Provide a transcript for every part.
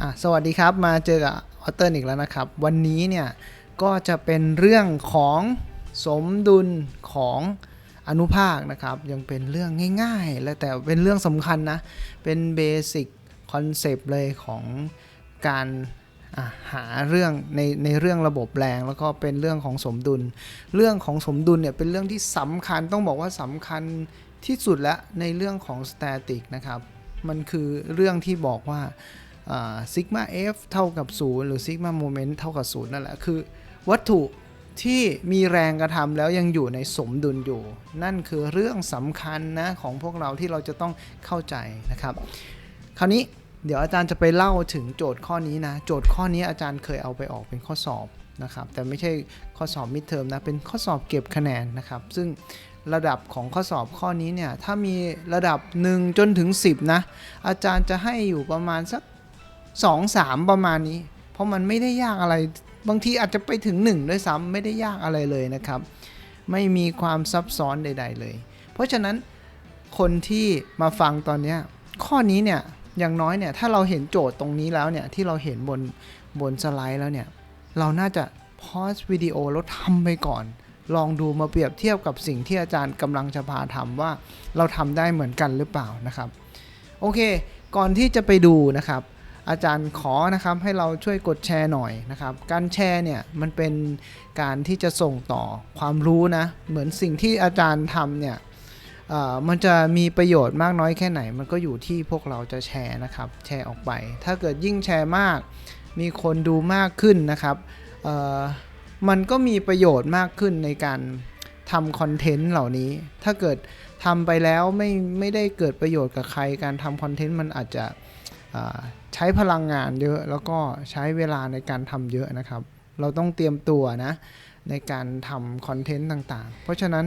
อะสวัสดีครับมาเจอกับออเตอร์อีกแล้วนะครับ วันนี้เนี่ยก็จะเป็นเรื่องของสมดุลของอนุภาคนะครับ ยังเป็นเรื่องง่ายๆ และแต่เป็นเรื่องสำคัญนะ เป็นเบสิกคอนเซปต์เลยของการหาเรื่องในในเรื่องระบบแรงแล้วก็เป็นเรื่องของสมดุล เรื่องของสมดุลเนี่ยเป็นเรื่องที่สำคัญต้องบอกว่าสำคัญที่สุดแล้วในเรื่องของสแตติกนะครับ มันคือเรื่องที่บอกว่า ซิกมา f เท่ากับ 0 หรือซิกมาโมเมนต์เท่ากับ 0 นั่นแหละ คือ วัตถุที่มีแรงกระทำแล้วยังอยู่ในสมดุลอยู่ นั่นคือเรื่องสำคัญนะ ของพวกเราที่เราจะต้องเข้าใจนะครับ คราวนี้เดี๋ยวอาจารย์จะไปเล่าถึงโจทย์ข้อนี้นะ โจทย์ข้อนี้อาจารย์เคยเอาไปออกเป็นข้อสอบนะครับ แต่ไม่ใช่ข้อสอบมิดเทอมนะ เป็นข้อสอบเก็บคะแนนนะครับ ซึ่งระดับของข้อสอบข้อนี้เนี่ย ถ้ามีระดับ 1 จนถึง 10 นะ อาจารย์จะให้อยู่ประมาณสัก 2 3ประมาณนี้ เพราะมันไม่ได้ยากอะไร บางทีอาจจะไปถึง 1 ด้วยซ้ำไม่ได้ยากอะไรเลยนะครับ ไม่มีความซับซ้อนใด ๆ เลย เพราะฉะนั้นคนที่มาฟังตอนนี้ข้อนี้เนี่ยอย่างน้อยเนี่ยถ้าเราเห็นโจทย์ตรงนี้แล้วเนี่ยที่เราเห็นบนบนสไลด์แล้วเนี่ยเราน่าจะพอสวิดีโอแล้วทำไปก่อน ลองดูมาเปรียบเทียบกับสิ่งที่อาจารย์กำลังจะพาทำว่าเราทำได้เหมือนกันหรือเปล่านะครับ โอเค ก่อนที่จะไปดูนะครับ อาจารย์ขอนะครับให้เราช่วยกดแชร์หน่อยนะครับ การแชร์เนี่ยมันเป็นการที่จะส่งต่อความรู้นะ เหมือนสิ่งที่อาจารย์ทำเนี่ยมันจะมีประโยชน์มากน้อยแค่ไหน มันก็อยู่ที่พวกเราจะแชร์นะครับ แชร์ออกไป ถ้าเกิดยิ่งแชร์มาก มีคนดูมากขึ้นนะครับมันก็มีประโยชน์มากขึ้นในการทำคอนเทนต์เหล่านี้ ถ้าเกิดทำไปแล้วไม่ไม่ได้เกิดประโยชน์กับใคร การทำคอนเทนต์มันอาจจะ ใช้พลังงานเยอะแล้วก็ใช้เวลาในการทำเยอะนะครับ เราต้องเตรียมตัวนะในการทำคอนเทนต์ต่างๆ เพราะฉะนั้น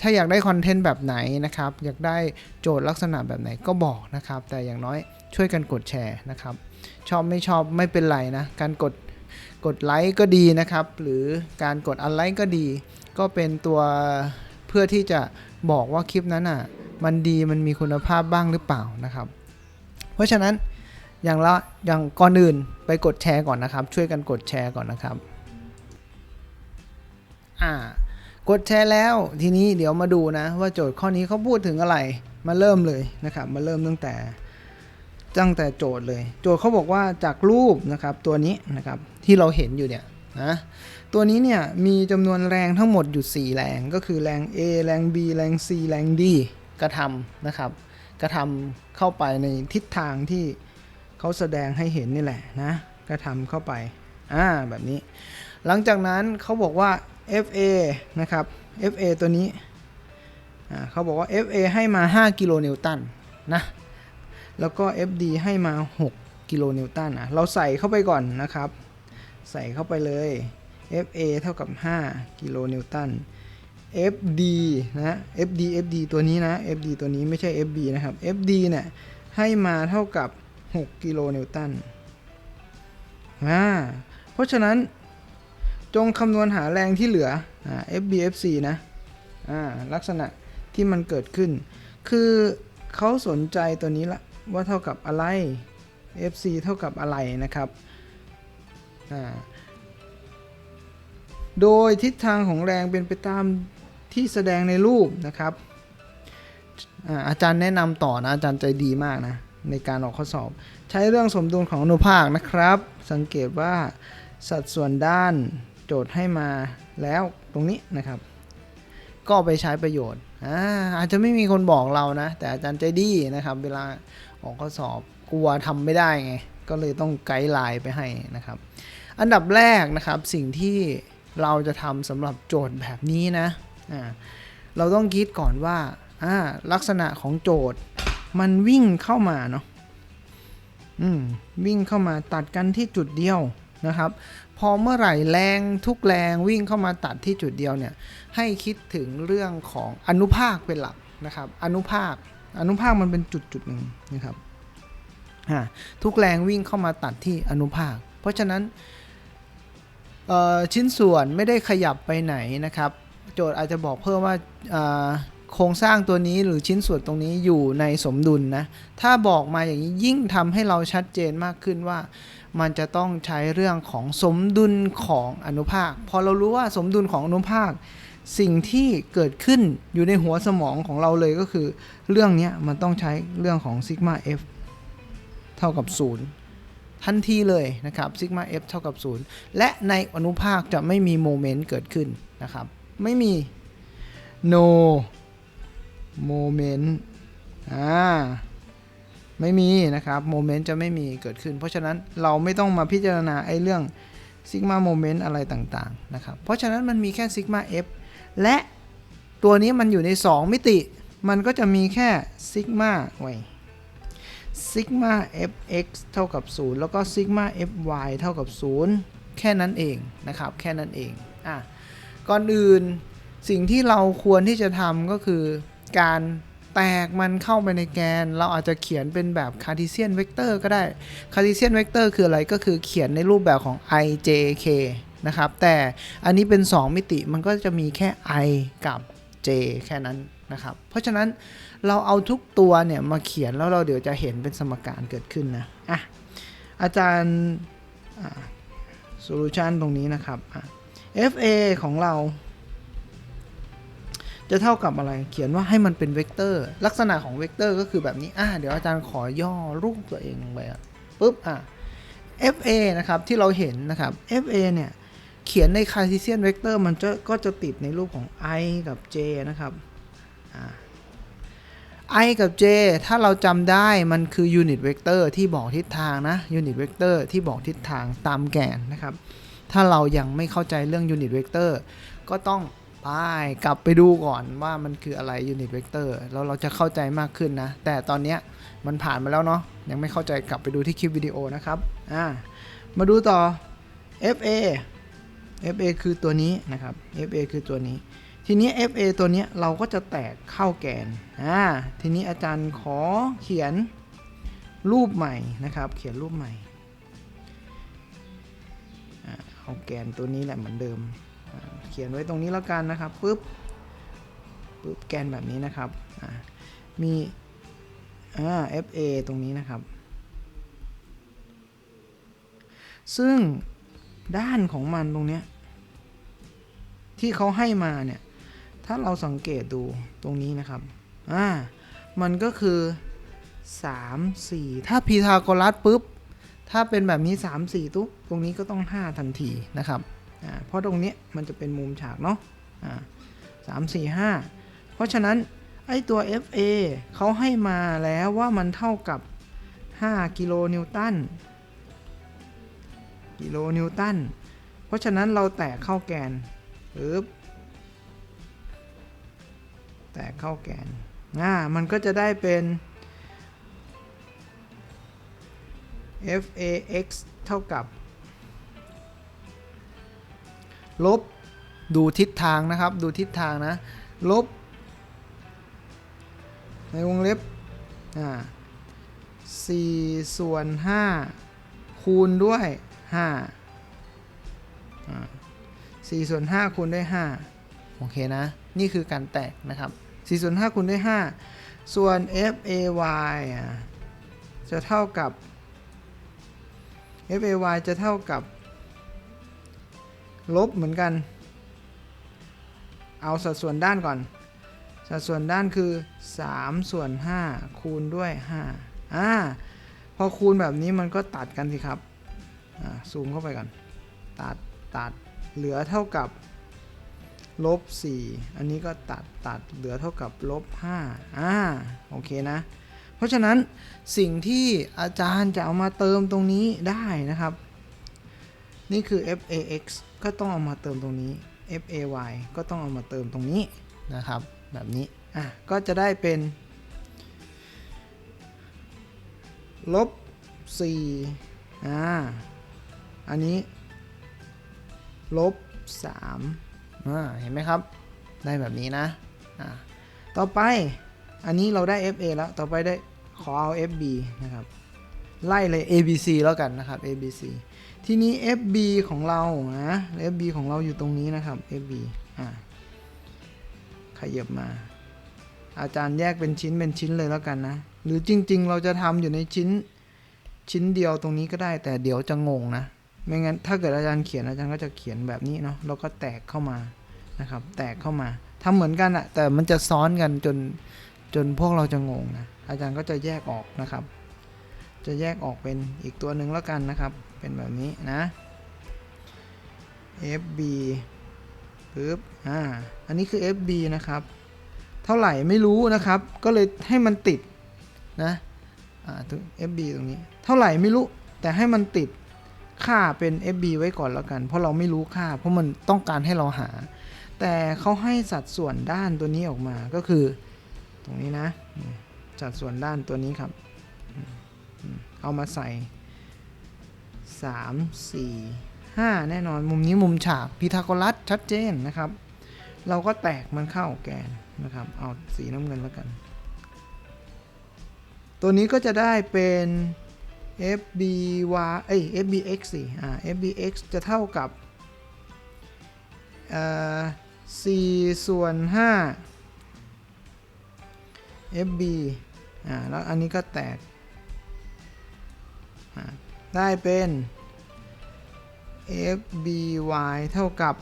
ถ้าอยากได้คอนเทนต์แบบไหนนะครับ อยากได้โจทย์ลักษณะแบบไหนก็บอกนะครับ แต่อย่างน้อยช่วยกันกดแชร์นะครับ ชอบไม่ชอบไม่เป็นไรนะ การกดกดไลค์ก็ดีนะครับ หรือการกดอันไลค์ก็ดี ก็เป็นตัวเพื่อที่จะบอกว่าคลิปนั้นอะ มันดีมันมีคุณภาพบ้างหรือเปล่านะครับ เพราะฉะนั้นอย่างละอย่างก่อนอื่นไปกดแชร์ก่อนนะครับ ช่วยกันกดแชร์ก่อนนะครับอ่ากดแชร์แล้วทีนี้เดี๋ยวมาดูนะ ว่าโจทย์ข้อนี้เขาพูดถึงอะไร มาเริ่มเลยนะครับมาเริ่มตั้งแต่ตั้งแต่โจทย์เลย โจทย์เขาบอกว่าจากรูปนะครับตัวนี้นะครับที่เราเห็นอยู่เนี่ยนะตัวนี้เนี่ยมีจำนวนแรงทั้งหมดอยู่ 4 แรงก็คือแรง A แรง B แรง C แรง D กระทำนะครับ กระทำเข้าไปในทิศทางที่เขาแสดงให้เห็นนี่แหละนะกระทำเข้าไปอ่าแบบนี้ หลังจากนั้นเขาบอกว่า FA นะครับ FA ตัวนี้อ่าเขาบอกว่า FA ให้มา 5 กิโลนิวตันนะแล้วก็ FD ให้มา 6 กิโลนิวตันนะเราใส่เข้าไปก่อนนะครับ ใส่เข้าไปเลย FA เท่ากับ 5 กิโลนิวตัน FD นะ FD FD ตัวนี้นะ FD ตัวนี้ไม่ใช่ FB นะครับ FD เนี่ย ให้มาเท่ากับ 6 กิโลนิวตันอ่าเพราะฉะนั้นจงคำนวณหาแรงที่เหลืออ่า FB FC นะอ่าลักษณะที่มันเกิดขึ้น คือเขาสนใจตัวนี้ละว่าเท่ากับอะไร FC เท่ากับอะไรนะครับอ่าโดยทิศทางของแรงเป็นไปตาม ที่แสดงในรูปนะครับอาอาจารย์แนะนำต่อนะอาจารย์ใจดีมากนะในการออกข้อสอบ ใช้เรื่องสมดุลของอนุภาคนะครับ สังเกตว่าสัดส่วนด้านโจทย์ให้มาแล้วตรงนี้นะครับ ก็ไปใช้ประโยชน์อาอาจจะไม่มีคนบอกเรานะ แต่อาจารย์ใจดีนะครับ เวลาออกข้อสอบกลัวทำไม่ได้ไง ก็เลยต้องไกด์ไลน์ไปให้นะครับ อันดับแรกนะครับสิ่งที่เราจะทำสำหรับโจทย์แบบนี้นะ เราต้องคิดก่อนว่าลักษณะของโจทย์มันวิ่งเข้ามาเนาะวิ่งเข้ามาตัดกันที่จุดเดียวนะครับ พอเมื่อไหร่แรงทุกแรงวิ่งเข้ามาตัดที่จุดเดียวเนี่ย ให้คิดถึงเรื่องของอนุภาคเป็นหลักนะครับ อนุภาค อนุภาคมันเป็นจุดจุดหนึ่งนะครับทุกแรงวิ่งเข้ามาตัดที่อนุภาค เพราะฉะนั้นชิ้นส่วนไม่ได้ขยับไปไหนนะครับ โจทย์อาจจะบอกเพิ่มว่าโครงสร้างตัวนี้หรือชิ้นส่วนตรงนี้อยู่ในสมดุลนะ ถ้าบอกมาอย่างนี้ยิ่งทำให้เราชัดเจนมากขึ้นว่า มันจะต้องใช้เรื่องของสมดุลของอนุภาค พอเรารู้ว่าสมดุลของอนุภาค สิ่งที่เกิดขึ้นอยู่ในหัวสมองของเราเลยก็คือ เรื่องนี้มันต้องใช้เรื่องของซิกมา f เท่ากับ 0 ทันทีเลยนะครับซิกมา f เท่ากับ 0 และในอนุภาคจะไม่มีโมเมนต์เกิดขึ้นนะครับ ไม่มี no moment อ่าไม่มีนะครับโมเมนต์จะไม่มีเกิดขึ้น เพราะฉะนั้นเราไม่ต้องมาพิจารณาไอ้เรื่องซิกมาโมเมนต์อะไรต่างๆนะครับ เพราะฉะนั้นมันมีแค่ซิกมา f และตัวนี้มันอยู่ใน 2 มิติ มันก็จะมีแค่ซิกมาไว้ซิกมา fx เท่ากับ 0 แล้วก็ซิกมา fy เท่ากับ 0 แค่นั้นเองนะครับ แค่นั้นเองอะ ก่อนอื่นสิ่งที่เราควรที่จะทำก็คือการแตกมันเข้าไปในแกน เราอาจจะเขียนเป็นแบบคาร์ t ีเซียนเวกเตอร์ก็ได้คาร์ t ีเซียนเวกเตอร์คืออะไรก็คือเขียนในรูปแบบของ i j k นะครับ แต่อันนี้เป็น 2 มิติมันก็จะมีแค่ i กับ j แค่นั้นนะครับ เพราะฉะนั้นเราเอาทุกตัวเนี่ยมาเขียนแล้วเราเดี๋ยวจะเห็นเป็นสมการเกิดขึ้นนะอะอาจารย์โซลูชันตรงนี้นะครับอะ fa ของเรา จะเท่ากับอะไร เขียนว่าให้มันเป็นเวกเตอร์ ลักษณะของเวกเตอร์ก็คือแบบนี้ อ่าเดี๋ยวอาจารย์ขอย่อรูปตัวเองลงไปอะปุ๊บ อะ fa นะครับ ที่เราเห็นนะครับ fa เนี่ย เขียนใน Cartesian vector มันจะก็จะติดในรูปของ i กับ j นะครับ อ่า i กับ j ถ้าเราจำได้มันคือ unit vector ที่บอกทิศทางนะ unit vector ที่บอกทิศทางตามแกนนะครับ ถ้าเรายังไม่เข้าใจเรื่อง unit vector ก็ต้องไปกลับไปดูก่อนว่ามันคืออะไร unit vector แล้วเราจะเข้าใจมากขึ้นนะ แต่ตอนนี้มันผ่านมาแล้วเนาะยังไม่เข้าใจกลับไปดูที่คลิปวิดีโอนะครับอ่ามาดูต่อ fa fa คือตัวนี้นะครับ fa คือตัวนี้ ทีนี้ fa ตัวนี้เราก็จะแตกเข้าแกนอ่าทีนี้อาจารย์ขอเขียนรูปใหม่นะครับ เขียนรูปใหม่ เอาแกนตัวนี้แหละเหมือนเดิม เขียนไว้ตรงนี้แล้วกันนะครับปุ๊บปุ๊บแกนแบบนี้นะครับมีอ่า fa ตรงนี้นะครับ ซึ่งด้านของมันตรงเนี้ยที่เขาให้มาเนี่ย ถ้าเราสังเกตดูตรงนี้นะครับ อ่า มันก็คือ 3 4 ถ้าพีทาโกรัสปุ๊บ ถ้าเป็นแบบนี้ 3 4 ตุ๊บตรงนี้ก็ต้อง 5 ทันทีนะครับเพราะตรงนี้มันจะเป็นมุมฉากเนาะสามสี่ห้าเพราะฉะนั้นไอตัว FA เขาให้มาแล้วว่ามันเท่ากับ 5 กิโลนิวตันกิโลนิวตัน เพราะฉะนั้นเราแตกเข้าแกนปึ๊บแตกเข้าแกนอ่ามันก็จะได้เป็น FAX เท่ากับ ลบดูทิศทางนะครับ ดูทิศทางนะ ลบ ในวงเล็บอ่าสี่ส่วนห้าคูณด้วยห้าอ่าสี่ส่วนห้าคูณด้วยห้าโอเคนะ นี่คือการแตกนะครับสี่ส่วนห้าคูณด้วยห้าส่วน f a y อะจะเท่ากับ f a y จะเท่ากับ ลบเหมือนกัน เอาสัดส่วนด้านก่อน สัดส่วนด้านคือ 3 ส่วน 5 คูณด้วย 5 อ่า พอคูณแบบนี้มันก็ตัดกันสิครับ อ่า ซูมเข้าไปก่อน ตัด ตัด เหลือเท่ากับลบ4อันนี้ก็ตัด ตัด เหลือเท่ากับลบ5อ่า โอเคนะ เพราะฉะนั้นสิ่งที่อาจารย์จะเอามาเติมตรงนี้ได้นะครับ นี่คือ fax ก็ต้องเอามาเติมตรงนี้ fay ก็ต้องเอามาเติมตรงนี้นะครับ แบบนี้อะก็จะได้เป็นลบ4อ่าอันนี้ลบ3อ่าเห็นไหมครับ ได้แบบนี้นะอ่าต่อไป อันนี้เราได้ fa แล้ว ต่อไปได้ขอเอา fb นะครับ ไล่เลย abc แล้วกันนะครับ abc ทีนี้ FB ของเรานะ FB ของเราอยู่ตรงนี้นะครับ FB อะขยับมา อาจารย์แยกเป็นชิ้นเป็นชิ้นเลยแล้วกันนะ หรือจริง ๆ เราจะทำอยู่ในชิ้นชิ้นเดียวตรงนี้ก็ได้ แต่เดี๋ยวจะงงนะ ไม่งั้นถ้าเกิดอาจารย์เขียนอาจารย์ก็จะเขียนแบบนี้เนาะ แล้วก็แตกเข้ามานะครับ แตกเข้ามาทำเหมือนกันอะแต่มันจะซ้อนกันจน จนพวกเราจะงงนะอาจารย์ก็จะแยกออกนะครับ จะแยกออกเป็นอีกตัวหนึ่งแล้วกันนะครับ เป็นแบบนี้นะ FB ปึ๊บอ่าอันนี้คือ FB นะครับ เท่าไหร่ไม่รู้นะครับ ก็เลยให้มันติดนะอ่าตรง FB ตรงนี้ เท่าไหร่ไม่รู้ แต่ให้มันติดค่าเป็น FB ไว้ก่อนแล้วกัน เพราะเราไม่รู้ค่า เพราะมันต้องการให้เราหา แต่เขาให้สัดส่วนด้านตัวนี้ออกมาก็คือ ตรงนี้นะนี่สัดส่วนด้านตัวนี้ครับอืมอืมเอามาใส่ 3 4 5 แน่นอนมุมนี้มุมฉากพีทาโกรัสชัดเจนนะครับ เราก็แตกมันเข้าแกนนะครับ เอาสีน้ำเงินแล้วกัน ตัวนี้ก็จะได้เป็น fby เอ้ย fbx สิอ่า fbx จะเท่ากับ เอ่อ4ส่วน5 fb อ่าแล้วอันนี้ก็แตกได้เป็น fby เท่ากับ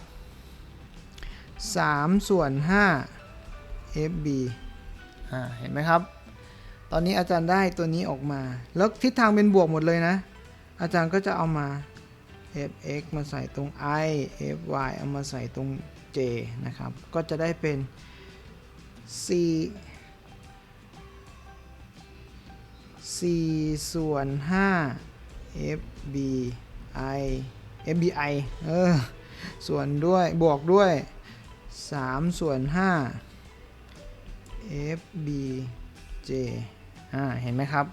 3 ส่วน 5 fb อ่าเห็นไหมครับ ตอนนี้อาจารย์ได้ตัวนี้ออกมา แล้วทิศทางเป็นบวกหมดเลยนะ อาจารย์ก็จะเอามา fx มาใส่ตรง i fy เอามาใส่ตรง j นะครับ ก็จะได้เป็น c 4 ส่วน 5 fbi fbi เออ ส่วนด้วยบวกด้วย 3 ส่วน 5 fbj อ่า เห็นไหมครับ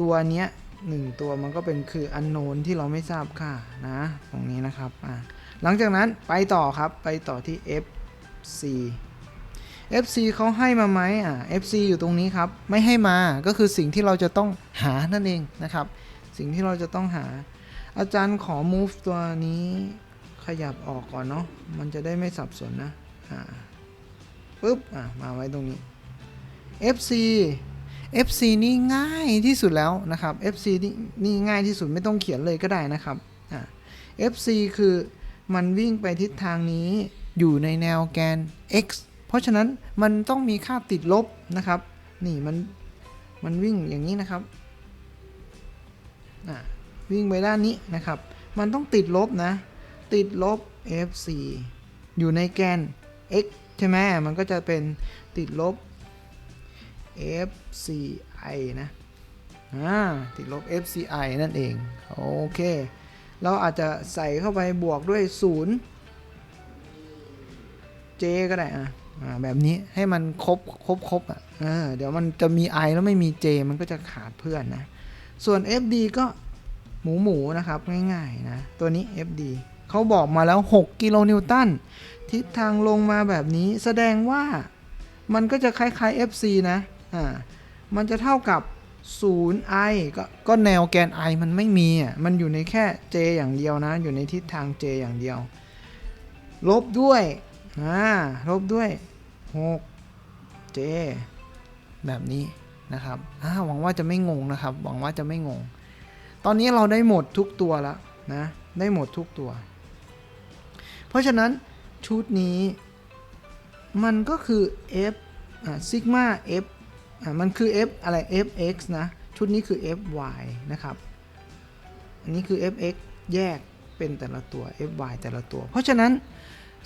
ตัวเนี้ยหนึ่งตัวมันก็เป็นคืออันโนนที่เราไม่ทราบค่านะ ตรงนี้นะครับ อ่า หลังจากนั้นไปต่อครับ ไปต่อที่ fc fc เขาให้มาไหมอ่า fc อยู่ตรงนี้ครับ ไม่ให้มาก็คือสิ่งที่เราจะต้องหานั่นเองนะครับ สิ่งที่เราจะต้องหา อาจารย์ขอ move ตัวนี้ขยับออกก่อนเนาะมันจะได้ไม่สับสนนะอ่าปุ๊บอะมาไว้ตรงนี้ FC FC นี่ง่ายที่สุดแล้วนะครับ FC นี่นี่ง่ายที่สุดไม่ต้องเขียนเลยก็ได้นะครับอ่า FC คือมันวิ่งไปทิศทางนี้อยู่ในแนวแกน x เพราะฉะนั้นมันต้องมีค่าติดลบนะครับ นี่มันมันวิ่งอย่างนี้นะครับวิ่งไปด้านนี้นะครับ มันต้องติดลบนะ ติดลบ FC อยู่ในแกน x ใช่ไหมมันก็จะเป็นติดลบ FCI นะอ่าติดลบ FCI นั่นเอง โอเค เราอาจจะใส่เข้าไปบวกด้วย 0 J ก็ได้อะ แบบนี้ให้มันครบครบครบอะเออเดี๋ยวมันจะมี I แล้วไม่มี J มันก็จะขาดเพื่อนนะ ส่วน FD ก็หมูหมูนะครับ ง่ายๆนะ ตัวนี้ FD เขาบอกมาแล้ว 6 กิโลนิวตันทิศทางลงมาแบบนี้แสดงว่ามันก็จะคล้ายๆ FC นะอ่ามันจะเท่ากับ 0i ก็ก็แนวแกน i มันไม่มีอะมันอยู่ในแค่ j อย่างเดียวนะ อยู่ในทิศทาง j อย่างเดียว ลบด้วยอ่าลบด้วย 6j แบบนี้นะครับหวังว่าจะไม่งงนะครับ หวังว่าจะไม่งง ตอนนี้เราได้หมดทุกตัวแล้วนะ ได้หมดทุกตัว เพราะฉะนั้นชุดนี้มันก็คือ f อซิกมา f มันคือ f อะไร fx นะ ชุดนี้คือ fy นะครับ อันนี้คือ fx แยกเป็นแต่ละตัว fy แต่ละตัว เพราะฉะนั้น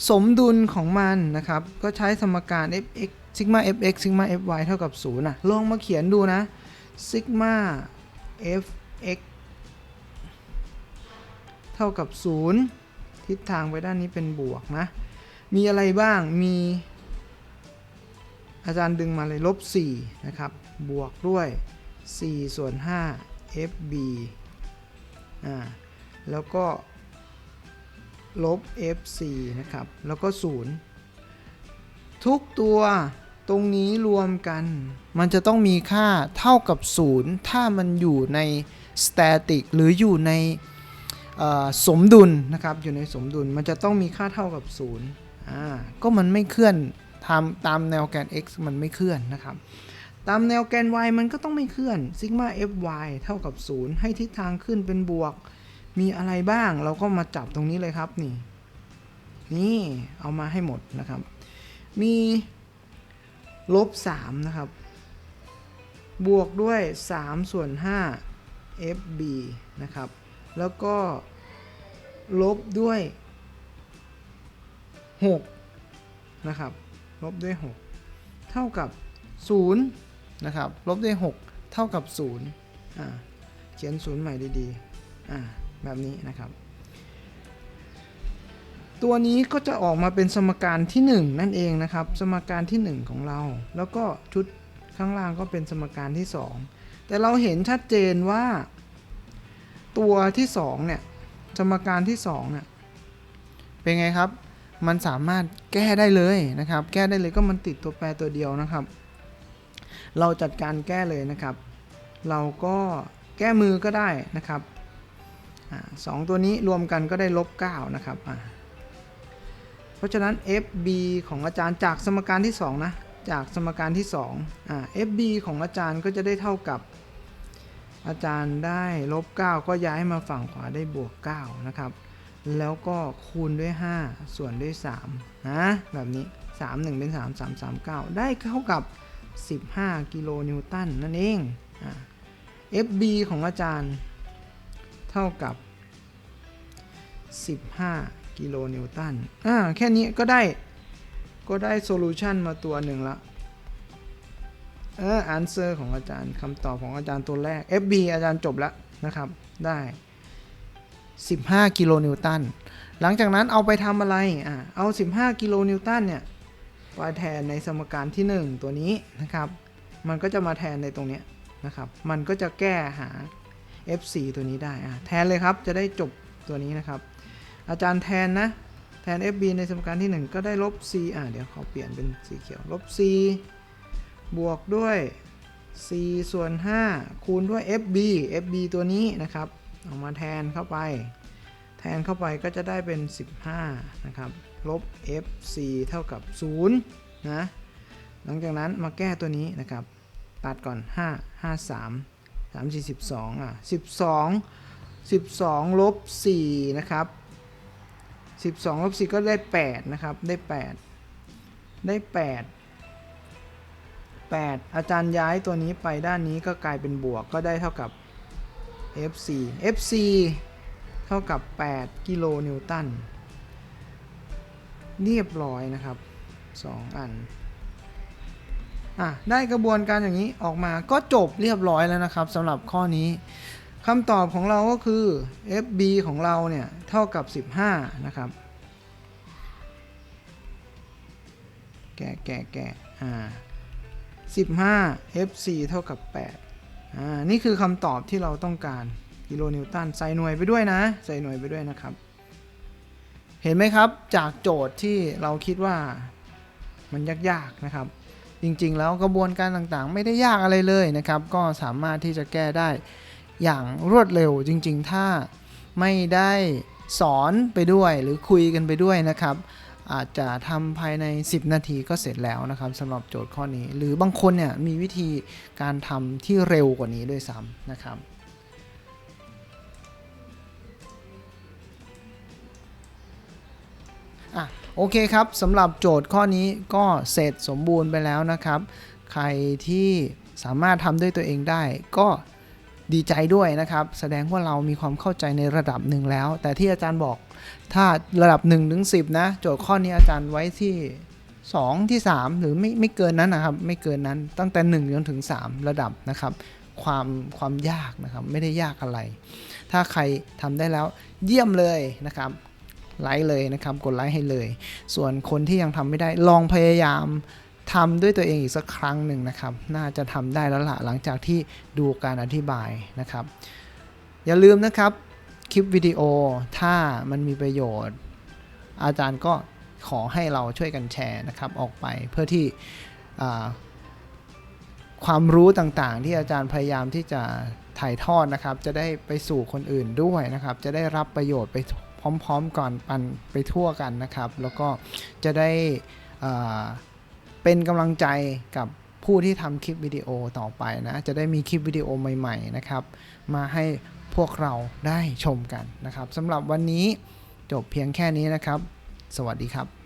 สมดุลของมันนะครับ ก็ใช้สมการ fx ซิกมา fx ซิกมา fy เท่ากับ0นะลองมาเขียนดูนะซิกมา fx เท่ากับ 0 ทิศทางไปด้านนี้เป็นบวกนะ มีอะไรบ้างมี อาจารย์ดึงมาเลยลบ 4 นะครับ บวกด้วย 4 ส่วน 5 fb อ่าแล้วก็ ลบ fc นะครับ แล้วก็ 0 ทุกตัวตรงนี้รวมกัน มันจะต้องมีค่าเท่ากับ 0 ถ้ามันอยู่ใน static หรืออยู่ในสมดุลนะครับ อยู่ในสมดุล มันจะต้องมีค่าเท่ากับ 0 อ่า ก็มันไม่เคลื่อนทำตามแนวแกน x มันไม่เคลื่อนนะครับ ตามแนวแกน y มันก็ต้องไม่เคลื่อนซิกมา fy เท่ากับ 0 ให้ทิศทางขึ้นเป็นบวก มีอะไรบ้างเราก็มาจับตรงนี้เลยครับนี่ นี่เอามาให้หมดนะครับ มีลบ3นะครับ บวกด้วย 3 ส่วน 5 fb นะครับ แล้วก็ลบด้วย 6 นะครับ ลบด้วย 6 เท่ากับ 0 นะครับ ลบด้วย 6 เท่ากับ 0 อ่า เขียน 0 ใหม่ดีๆ อ่า แบบนี้นะครับ ตัวนี้ก็จะออกมาเป็นสมการที่ 1 นั่นเองนะครับ สมการที่ 1 ของเรา แล้วก็ชุดข้างล่างก็เป็นสมการที่ 2 แต่เราเห็นชัดเจนว่า ตัวที่2เนี่ยสมการที่2เนี่ยเป็นไงครับ มันสามารถแก้ได้เลยนะครับ แก้ได้เลยก็มันติดตัวแปรตัวเดียวนะครับ เราจัดการแก้เลยนะครับ เราก็แก้มือก็ได้นะครับ สองตัวนี้รวมกันก็ได้ลบ9นะครับเพราะฉะนั้น fb ของอาจารย์จากสมการที่ 2 นะ จากสมการที่2อ่า fb ของอาจารย์ก็จะได้เท่ากับ อาจารย์ได้ลบ 9 ก็ย้ายมาฝั่งขวาได้บวก9นะครับ แล้วก็คูณด้วย 5 ส่วนด้วย3นะแบบนี้ 3 1 เป็น 3 3 3 9 ได้เท่ากับ 15 กิโลนิวตันนั่นเองอ่า FB ของอาจารย์เท่ากับ 15 กิโลนิวตัน อ่า แค่นี้ก็ได้ ก็ได้โซลูชันมาตัวหนึ่งละ เออ answer ของอาจารย์คำตอบของอาจารย์ตัวแรก FB อาจารย์จบแล้วนะครับ ได้ 15 กิโลนิวตัน หลังจากนั้นเอาไปทำอะไร อ่า เอา 15 กิโลนิวตันเนี่ยไปแทนในสมการที่ 1 ตัวนี้นะครับ มันก็จะมาแทนในตรงเนี้ยนะครับ มันก็จะแก้หา f4 ตัวนี้ได้อะแทนเลยครับ จะได้จบตัวนี้นะครับ อาจารย์แทนนะแทน fb ในสมการที่ 1 ก็ได้ลบ c อะเดี๋ยวขอเปลี่ยนเป็นสีเขียวลบ c บวกด้วย c ส่วน 5 คูณด้วย fb fb ตัวนี้นะครับเอามาแทนเข้าไป แทนเข้าไปก็จะได้เป็น 15 นะครับ ลบ fc เท่ากับ 0 นะ หลังจากนั้นมาแก้ตัวนี้นะครับ ตัดก่อน 5 5 3 3 4 12 อะ 12 12 ลบ 4 นะครับ 12ลบ4ก็ได้ 8 นะครับ ได้ 8 ได้ 8 8 อาจารย์ย้ายตัวนี้ไปด้านนี้ก็กลายเป็นบวกก็ได้เท่ากับ FC FC เท่ากับ 8 กิโลนิวตัน เรียบร้อยนะครับ 2 อัน อะ ได้กระบวนการอย่างนี้ออกมาก็จบเรียบร้อยแล้วนะครับสำหรับข้อนี้ คำตอบของเราก็คือ FB ของเราเนี่ยเท่ากับ 15 นะครับ แกะแกะแกะอ่า15 FC เท่ากับ 8 อ่า นี่คือคำตอบที่เราต้องการกิโลนิวตันใส่หน่วยไปด้วยนะ ใส่หน่วยไปด้วยนะครับ เห็นไหมครับจากโจทย์ที่เราคิดว่ามันยากๆนะครับ จริงๆแล้วกระบวนการต่างๆ ไม่ได้ยากอะไรเลยนะครับ ก็สามารถที่จะแก้ได้ อย่างรวดเร็วจริง ๆ ถ้าไม่ได้สอนไปด้วยหรือคุยกันไปด้วยนะครับ อาจจะทำภายใน 10 นาทีก็เสร็จแล้วนะครับสำหรับโจทย์ข้อนี้ หรือบางคนเนี่ยมีวิธีการทำที่เร็วกว่านี้ด้วยซ้ำนะครับอะโอเคครับสำหรับโจทย์ข้อนี้ก็เสร็จสมบูรณ์ไปแล้วนะครับ ใครที่สามารถทำด้วยตัวเองได้ก็ ดีใจด้วยนะครับ แสดงว่าเรามีความเข้าใจในระดับหนึ่งแล้ว แต่ที่อาจารย์บอกถ้าระดับ1ถึง10นะ โจทย์ข้อนี้อาจารย์ไว้ที่ 2 ที่ 3 หรือไม่ไม่เกินนั้นนะครับ ไม่เกินนั้นตั้งแต่1จนถึง 3 ระดับนะครับ ความความยากนะครับ ไม่ได้ยากอะไร ถ้าใครทำได้แล้วเยี่ยมเลยนะครับไลค์เลยนะครับ กดไลค์ให้เลย ส่วนคนที่ยังทำไม่ได้ลองพยายาม ทำด้วยตัวเองอีกสักครั้งหนึ่งนะครับ น่าจะทำได้แล้วล่ะหลังจากที่ดูการอธิบายนะครับ อย่าลืมนะครับคลิปวิดีโอถ้ามันมีประโยชน์ อาจารย์ก็ขอให้เราช่วยกันแชร์นะครับ ออกไปเพื่อที่ความรู้ต่างๆ ที่อาจารย์พยายามที่จะถ่ายทอดนะครับ จะได้ไปสู่คนอื่นด้วยนะครับ จะได้รับประโยชน์ไปพร้อมๆก่อนปันไปทั่วกันนะครับ แล้วก็จะได้อ่า เป็นกำลังใจกับผู้ที่ทำคลิปวิดีโอต่อไปนะ จะได้มีคลิปวิดีโอใหม่ๆนะครับ มาให้พวกเราได้ชมกันนะครับสำหรับวันนี้จบเพียงแค่นี้นะครับ สวัสดีครับ